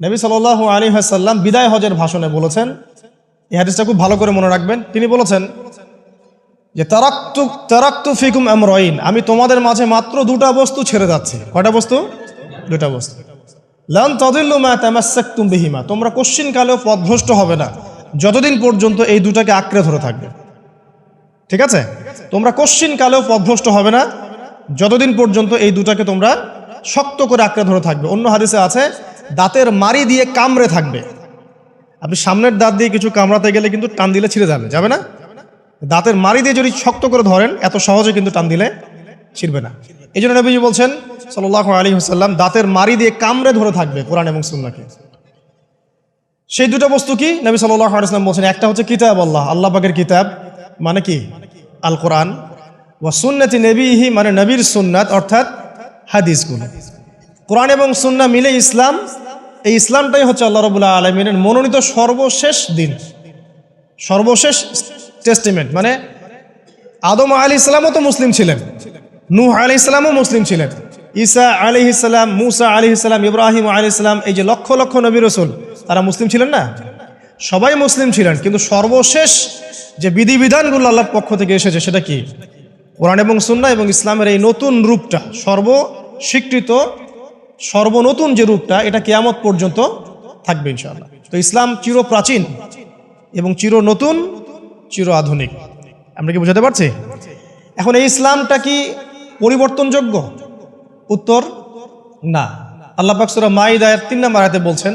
নবী সাল আলী হাসাল্লাম বিদায় হজের ভাষণে বলেছেন, এই হাদিসটা খুব ভালো করে মনে রাখবেন। তিনি বলেছেন যে, তারাক্তু তারাক্তু ফিকুম আমরইন আমি তোমাদের মাঝে মাত্র দুটা বস্তু ছেড়ে যাচ্ছি। কয়টা বস্তু? দুটা বস্তু। লান তাদিল্লু মা তামাসসাকতুম বিহিমা তোমরা কোশ্চিন কালেও পথভ্রষ্ট হবে না, যতদিন পর্যন্ত এই দুটাকে আঁকড়ে ধরে থাকবে। ঠিক আছে? তোমরা কোশ্চিন কালেও পথভ্রষ্ট হবে না, যতদিন পর্যন্ত এই দুটাকে তোমরা শক্ত করে আঁকড়ে ধরে থাকবে। অন্য হাদিসে আছে দাঁতের মারি দিয়ে কামড়ে থাকবে। আপনি সামনের দাঁত দিয়ে কিছু কামড়াতে গেলে কিন্তু টান দিলে ছিঁড়ে যাবে। যাবে না? দাঁতের মারি দিয়ে যদি শক্ত করে ধরেন, এত সহজে কিন্তু টান দিলে ছিঁড়বে না। এই জন্য নবীজি বলছেন সাল্লাহ আলী হাসাল্লাম দাঁতের মারি দিয়ে কামড়ে ধরে থাকবে কোরআন এবং সুন্নাকে। সেই দুটো বস্তু কি? নবী সাল্লাহ আলাইসলাম বলছেন, একটা হচ্ছে কিতাব আল্লাহ আল্লাহ পাকের কিতাব মানে কি? আল কোরআন ওয়া সুন্নতি নবীহি মানে নবীর সুন্নাত, অর্থাৎ হাদিসগুলো। কোরআন এবং সুন্না মিলে ইসলাম, এই ইসলামটাই হচ্ছে আল্লাহ রবুল্লাহ আলমিনের মনোনীত সর্বশেষ দিন। সর্বশেষ টেস্টিমেন্ট মানে আদম আলী ইসলামও তো মুসলিম ছিলেন, নূহ আলি ইসলামও মুসলিম ছিলেন, ঈসা আলি ইসলাম মুসা আলি ইসলাম ইব্রাহিম আলি ইসলাম এই যে লক্ষ লক্ষ নবী রসুল, তারা মুসলিম ছিলেন না? সবাই মুসলিম ছিলেন, কিন্তু সর্বশেষ যে বিধিবিধানগুলো আল্লাহর পক্ষ থেকে এসেছে, সেটা কি? কোরআন এবং সুন্না এবং ইসলামের এই নতুন রূপটা, সর্বস্বীকৃত সর্বনতুন যে রূপটা, এটা কেয়ামত পর্যন্ত থাকবে ইনশাআল্লাহ। তো ইসলাম চির প্রাচীন এবং চির নতুন চির আধুনিক আমরা কি বোঝাতে পারছি? এখন এই ইসলামটা কি পরিবর্তনযোগ্য? উত্তর, না। আল্লাহ সূরা মাইদার তিন নম্বর আয়াতে বলছেন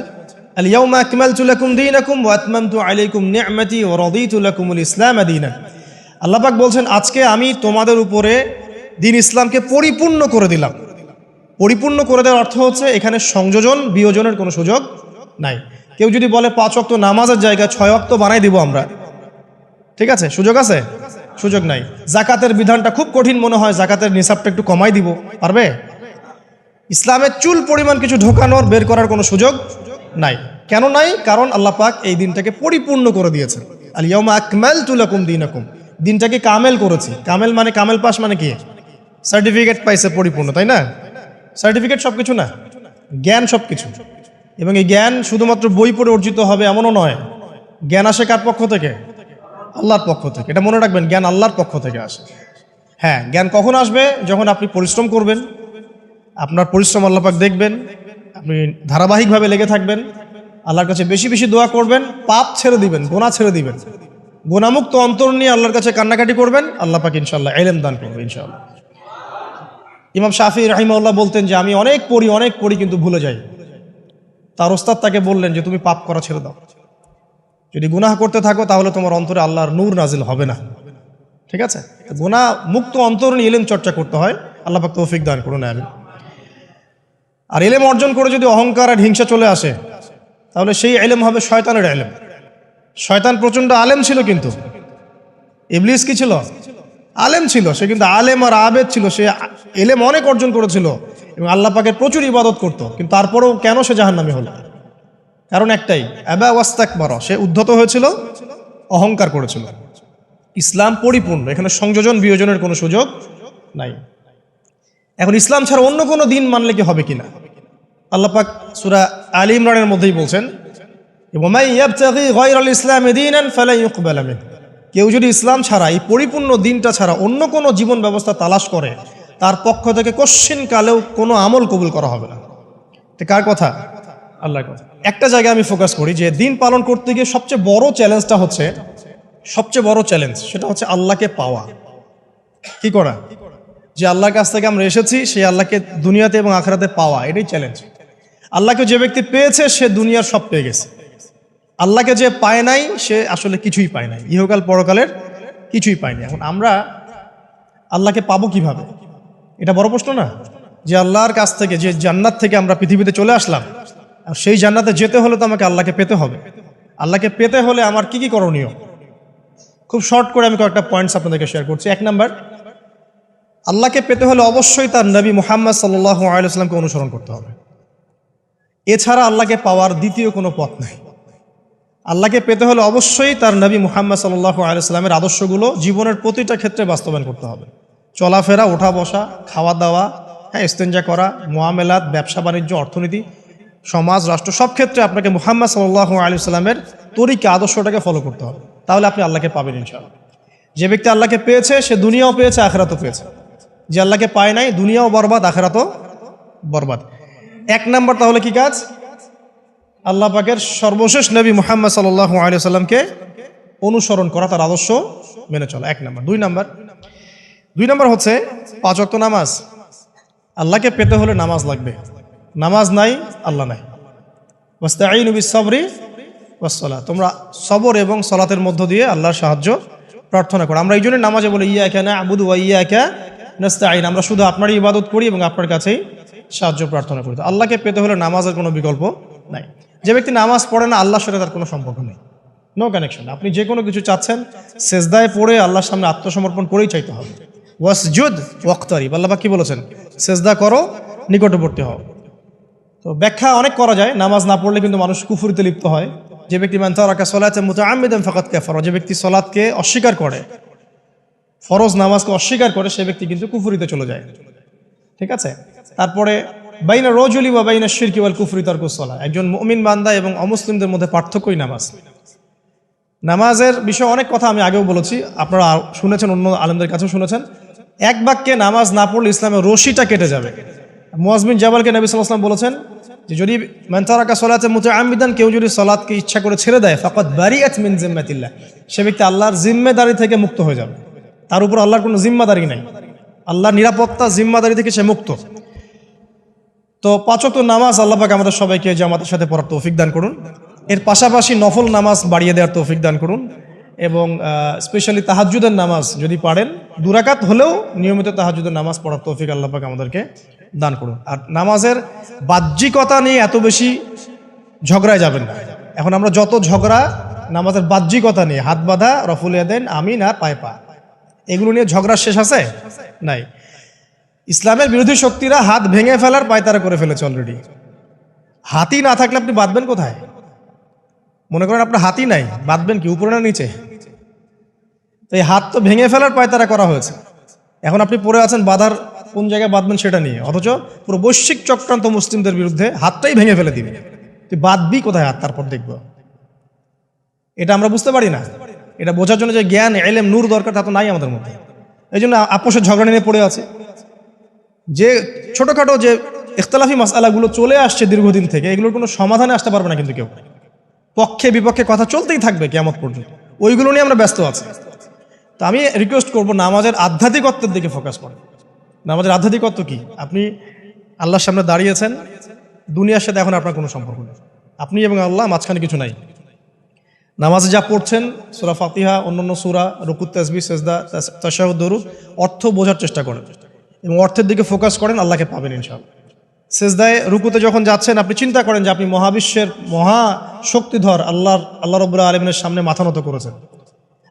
আল ইয়াউমা আকমালতু লাকুম দীনাকুম ওয়া আতমামতু আলাইকুম নি'মাতি ওয়া রাদিতু লাকুমুল ইসলাম দীনান আল্লাহ পাক বলছেন, আজকে আমি তোমাদের উপরে দিন ইসলামকে পরিপূর্ণ করে দিলাম। পরিপূর্ণ করে দেওয়ার অর্থ হচ্ছে এখানে সংযোজন, বিয়োজনের কোনো সুযোগ নাই। কেউ যদি বলে পাঁচ অক্ত নামাজের জায়গা ছয় অক্ত বানাই দিব আমরা। ঠিক আছে? সুযোগ আছে? সুযোগ নাই। জাকাতের বিধানটা খুব কঠিন মনে হয়, জাকাতের নিসাবটা একটু কমাই দিব। পারবে? ইসলামের চুল পরিমাণ কিছু ঢোকানোর, বের করার কোনো সুযোগ নাই। কেন নাই? কারণ আল্লাহ পাক এই দিনটাকে পরিপূর্ণ করে দিয়েছেন। আলিয়াউমা আকমাল তুলাকুম দিনাকুম। দিনটাকে কামেল করেছি। কামেল মানে কামেল পাস মানে কি? সার্টিফিকেট পাইছে পরিপূর্ণ, তাই না? সার্টিফিকেট সব কিছু না, জ্ঞান সব কিছু এবং এই জ্ঞান শুধুমাত্র বই পড়ে অর্জিত হবে এমনও নয়, জ্ঞান আসে কার পক্ষ থেকে? আল্লাহর পক্ষ থেকে। এটা মনে রাখবেন, জ্ঞান আল্লাহর পক্ষ থেকে আসে। হ্যাঁ জ্ঞান কখন আসবে? যখন আপনি পরিশ্রম করবেন, আপনার পরিশ্রম আল্লাপাক দেখবেন, আপনি ধারাবাহিকভাবে লেগে থাকবেন, আল্লাহর কাছে বেশি বেশি দোয়া করবেন, পাপ ছেড়ে দিবেন গোনা ছেড়ে দিবেন। গোনামুক্ত অন্তর নিয়ে আল্লাহর কাছে কান্নাকাটি করবেন, আল্লাহ পাক ইনশাল্লাহ এলেম দান করবে ইনশাল্লাহ ইমাম শাফি রাহিমাউল্লাহ বলতেন যে, আমি অনেক পড়ি অনেক পড়ি কিন্তু ভুলে যাই। তার ওস্তাদ তাকে বললেন যে, তুমি পাপ করা ছেড়ে দাও। যদি গুনাহ করতে থাকো, তাহলে তোমার অন্তরে আল্লাহর নূর নাজিল হবে না। ঠিক আছে? গুণা মুক্ত অন্তর নিয়ে এলেম চর্চা করতে হয়। আল্লাহ পাক তৌফিক দান করুন আমি আর এলেম অর্জন করে যদি অহংকার আর হিংসা চলে আসে, তাহলে সেই এলেম হবে শয়তানের এলেম শয়তান প্রচণ্ড আলেম ছিল কিন্তু। ইবলিস কি ছিল? আলেম ছিল। সে কিন্তু আলেম আর আবেদ ছিল। সে এলেম অনেক অর্জন করেছিল এবং আল্লাহ পাকের প্রচুর ইবাদত করত। কিন্তু তারপরেও কেন সে জাহান্নামী হলো? কারণ একটাই অ্যাবা ওয়াস্তাক মারা সে উদ্ধত হয়েছিল, অহংকার করেছিল। ইসলাম পরিপূর্ণ, এখানে সংযোজন বিয়োজনের কোনো সুযোগ নাই। এখন ইসলাম ছাড়া অন্য কোনো দিন মানলে কি হবে কিনা? আল্লাহ পাক সুরা আলী ইমরানের মধ্যেই বলছেন কেউ যদি ইসলাম ছাড়া, এই পরিপূর্ণ দিনটা ছাড়া অন্য কোনো জীবন ব্যবস্থা তালাশ করে তার পক্ষ থেকে কশ্চিন কালেও কোনো আমল কবুল করা হবে না। এটা কার কথা? আল্লাহর কথা। একটা জায়গায় আমি ফোকাস করি যে দিন পালন করতে গিয়ে সবচেয়ে বড় চ্যালেঞ্জটা হচ্ছে সবচেয়ে বড় চ্যালেঞ্জ সেটা হচ্ছে আল্লাহকে পাওয়া। কি করা? যে আল্লাহর কাছ থেকে আমরা এসেছি সেই আল্লাহকে দুনিয়াতে এবং আখরাতে পাওয়া এটাই চ্যালেঞ্জ আল্লাহকে যে ব্যক্তি পেয়েছে সে দুনিয়ার সব পেয়ে গেছে। আল্লাহকে যে পায় নাই সে আসলে কিছুই পায় নাই। ইহকাল পরকালের কিছুই পায়নি এখন আমরা আল্লাহকে পাবো কীভাবে? এটা বড় প্রশ্ন না? যে আল্লাহর কাছ থেকে, যে জান্নাত থেকে আমরা পৃথিবীতে চলে আসলাম, আর সেই জান্নাতে যেতে হলে তো আমাকে আল্লাহকে পেতে হবে। আল্লাহকে পেতে হলে আমার কি কি করণীয়? খুব শর্ট করে আমি কয়েকটা পয়েন্টস আপনাদেরকে শেয়ার করছি। এক নাম্বার, আল্লাহকে পেতে হলে অবশ্যই তার নবী মুহাম্মদ সাল্লাহ আলাইসলামকে অনুসরণ করতে হবে। এছাড়া আল্লাহকে পাওয়ার দ্বিতীয় কোনো পথ নাই। আল্লাহকে পেতে হলে অবশ্যই তার নবী মুহাম্মদ সাল্লাহ আলাইস্লামের আদর্শগুলো জীবনের প্রতিটা ক্ষেত্রে বাস্তবায়ন করতে হবে। চলাফেরা ওঠা বসা খাওয়া দাওয়া হ্যাঁ ইস্তেঞ্জা করা, মোয়ামেলাত, ব্যবসা, বাণিজ্য, অর্থনীতি, সমাজ, রাষ্ট্র, সব ক্ষেত্রে আপনাকে মুহাম্মদ সাল্লাহ আলী সাল্লামের তরিকে, আদর্শটাকে ফলো করতে হবে। তাহলে আপনি আল্লাহকে পাবেন ইনশাআল্লাহ। যে ব্যক্তি আল্লাহকে পেয়েছে, সে দুনিয়াও পেয়েছে, আখেরাতও পেয়েছে। যে আল্লাহকে পায় নাই, দুনিয়াও বরবাদ, আখেরাতও বরবাদ। এক নাম্বার তাহলে কি কাজ? আল্লাহ পাকের সর্বশেষ নবী মুহাম্মদ সাল্লাহ আলী সাল্লামকে অনুসরণ করা, তার আদর্শ মেনে চলা। এক নম্বর। দুই নাম্বার দুই নম্বর হচ্ছে পাঁচ অক্ত নামাজ। আল্লাহকে পেতে হলে নামাজ লাগবে। নামাজ নাই, আল্লাহ নাই। ওয়াস্তাঈনু বিস-সাবরি ওয়াস-সালাহ তোমরা সবর এবং সলাতের মধ্য দিয়ে আল্লাহর সাহায্য প্রার্থনা করো। আমরা এই জন্য নামাজে বলি, ইয়াকা না'বুদু ওয়া ইয়াকা আইন আমরা শুধু আপনারই ইবাদত করি এবং আপনার কাছেই সাহায্য প্রার্থনা করি। আল্লাহকে পেতে হলে নামাজের কোনো বিকল্প নাই। যে ব্যক্তি নামাজ পড়ে না, আল্লাহর সাথে তার কোনো সম্পর্ক নেই। নো কানেকশন আপনি যে কোনো কিছু চাচ্ছেন, সেজদায় পড়ে আল্লাহর সামনে আত্মসমর্পণ করেই চাইতে হবে। ওয়াসজুদ, ওয়াক্তারিব, আল্লাহ পাক কি বলেছেন? সেজদা করো, নিকটবর্তী হও। তো ব্যাখ্যা অনেক করা যায়, নামাজ না পড়লে কিন্তু মানুষ কুফুরিতে লিপ্ত হয়। যে ব্যক্তি মান তারাকা সলাতে মুতাআম্মিদান ফাকাত কাফারা, যে ব্যক্তি সলাতকে অস্বীকার করে, ফরজ নামাজকে অস্বীকার করে, সে ব্যক্তি কিন্তু কুফুরিতে চলে যায়। ঠিক আছে? তারপরে, বাইনা রজলি বা বাইনা শিরকি ওয়াল কুফরি তারকুসলা একজন মুমিন বান্দা এবং অমুসলিমদের মধ্যে পার্থক্যই নামাজ। নামাজের বিষয়ে অনেক কথা আমি আগেও বলেছি, আপনারা শুনেছেন, অন্য আলেমদের কাছেও শুনেছেন। এক বাক্যে নামাজ না পড়লে ইসলামের রশিটা কেটে যাবে। মুয়াজমিন জাবালকে নবী সাল্লাম বলেছেন যে, যদি মেন্তারাকা সলাতে মুতে আমিদান কেউ যদি সলাৎকে ইচ্ছা করে ছেড়ে দেয় ফকত বারিয়াত মিন জিম্মাতিল্লাহ। সে ব্যক্তি আল্লাহর জিম্মেদারি থেকে মুক্ত হয়ে যাবে। তার উপর আল্লাহর কোনো জিম্মাদারি নাই। আল্লাহর নিরাপত্তা জিম্মাদারি থেকে সে মুক্ত। তো পাঁচক নামাজ আল্লাহ পাক আমাদের সবাইকে জামাতের সাথে পড়ার তৌফিক দান করুন। এর পাশাপাশি নফল নামাজ বাড়িয়ে দেওয়ার তৌফিক দান করুন। এবং স্পেশালি তাহাজুদের নামাজ যদি পারেন, দুরাকাত হলেও নিয়মিত তাহাজুদের নামাজ পড়ার তৌফিক আল্লাহ পাক আমাদেরকে দান করুন। আর নামাজের বাহ্যিকতা নিয়ে এত বেশি ঝগড়ায় যাবেন না। এখন আমরা যত ঝগড়া, নামাজের বাহ্যিকতা নিয়ে, হাত বাঁধা রফুলিয়া দেন আমিন আর পায়ে পা, এগুলো নিয়ে ঝগড়া শেষ আছে? নাই। ইসলামের বিরোধী শক্তিরা হাত ভেঙে ফেলার পায়তারা করে ফেলেছে অলরেডি হাতি না থাকলে আপনি বাঁধবেন কোথায়? মনে করেন আপনার হাতি নাই, বাঁধবেন কি? উপরে না নিচে? তো এই হাত তো ভেঙে ফেলার পায়তারা করা হয়েছে। এখন আপনি পড়ে আছেন বাধার কোন জায়গায় বাঁধবেন সেটা নিয়ে। অথচ পুরো বৈশ্বিক চক্রান্ত মুসলিমদের বিরুদ্ধে হাতটাই ভেঙে ফেলে দিবে। তুই বাঁধবি কোথায় হাত? তারপর দেখব। এটা আমরা বুঝতে পারি না। এটা বোঝার জন্য যে জ্ঞান, এলেম, নূর দরকার তা তো নাই আমাদের মধ্যে। এই জন্য আপোষের ঝগড়া নিয়ে পড়ে আছে। যে ছোটোখাটো যে ইখতলাফি মশালাগুলো চলে আসছে দীর্ঘদিন থেকে, এগুলোর কোনো সমাধানে আসতে পারবে না কিন্তু কেউ। পক্ষে বিপক্ষে কথা চলতেই থাকবে কেমন পর্যন্ত। ওইগুলো নিয়ে আমরা ব্যস্ত আছি। তো আমি রিকোয়েস্ট করব নামাজের আধ্যাত্মিকত্বের দিকে ফোকাস করেন নামাজের আধ্যাত্মিকত্ব কি? আপনি আল্লাহর সামনে দাঁড়িয়েছেন, দুনিয়ার সাথে এখন আপনার কোনো সম্পর্ক নেই। আপনি এবং আল্লাহ মাঝখানে কিছু নাই। নামাজে যা পড়ছেন, সুরা ফাতিহা, অন্যান্য সুরা, রুকুত তাসবি সেজদা তাশাহুদ, দরুদ, অর্থ বোঝার চেষ্টা করেন। এবং অর্থের দিকে ফোকাস করেন, আল্লাহকে পাবেন ইনশাআল্লাহ। সেজদায়, রুকুতে যখন যাচ্ছেন, আপনি চিন্তা করেন যে আপনি মহাবিশ্বের মহা শক্তিধর আল্লাহর, আল্লাহ রবুল্লাহ আলমিনের সামনে মাথা নত করেছেন।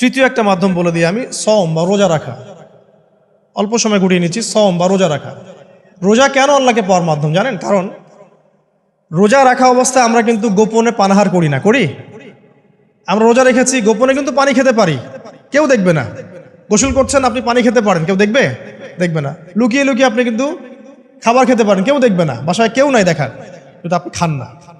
তৃতীয় একটা মাধ্যম বলে দিই আমি সম বা রোজা রাখা। অল্প সময় গুটিয়ে নিচ্ছি সম বা রোজা রাখা। রোজা কেন আল্লাহকে পাওয়ার মাধ্যম জানেন? কারণ রোজা রাখা অবস্থায় আমরা কিন্তু গোপনে পানাহার করি না, করি? আমরা রোজা রেখেছি, গোপনে কিন্তু পানি খেতে পারি। কেউ দেখবে না। গোসল করছেন, আপনি পানি খেতে পারেন। কেউ দেখবে? দেখবে না। লুকিয়ে লুকিয়ে আপনি কিন্তু খাবার খেতে পারেন। কেউ দেখবে না। বাসায় কেউ নাই দেখার। কিন্তু আপনি খান না।